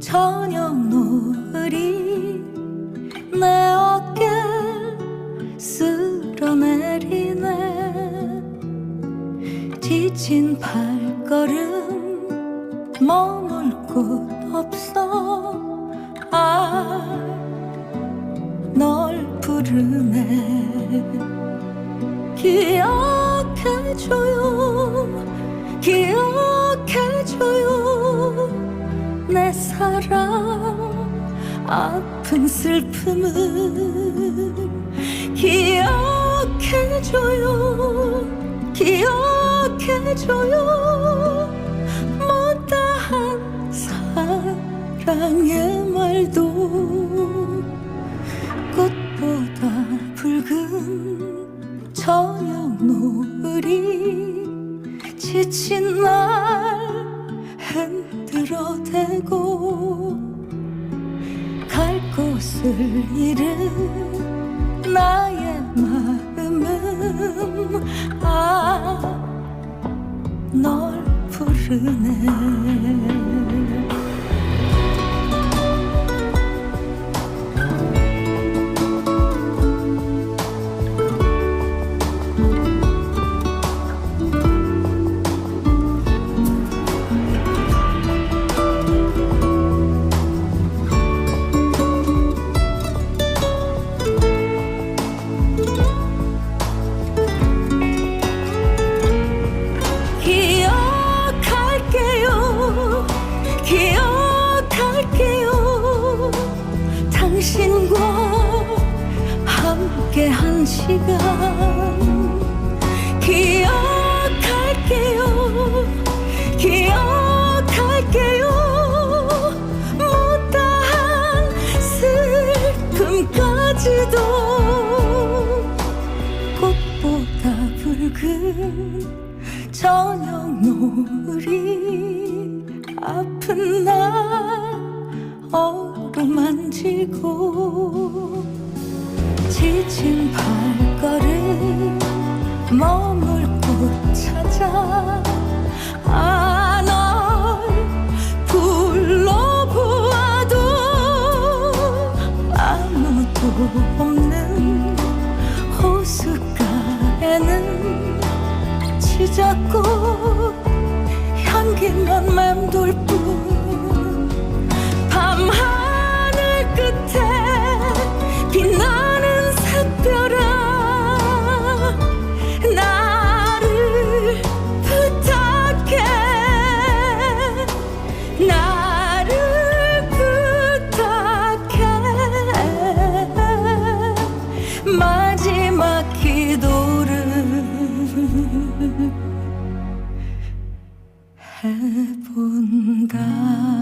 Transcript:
저녁 노을이 내 어깨 쓸어내리네. 지친 발걸음 머물 곳 없어. 아널 부르네. 기억해줘요 사랑 아픈 슬픔을 기억해줘요. 기억해줘요. 못다한 사랑의 말도 꽃보다 붉은 저녁 노을이 지친 날흔 들어 대고 갈 곳을 잃은 나의 마음은 아 널 부르네 한 시간 기억할게요. 기억할게요. 못다한 슬픔까지도 꽃보다 붉은 저녁 노을이 아픈 날 어루만지고 지친 발걸음 머물 곳 찾아. 아널 불러보아도 아무도 없는 호숫가에는 치자꽃 향기만 맴돌 뿐 해본다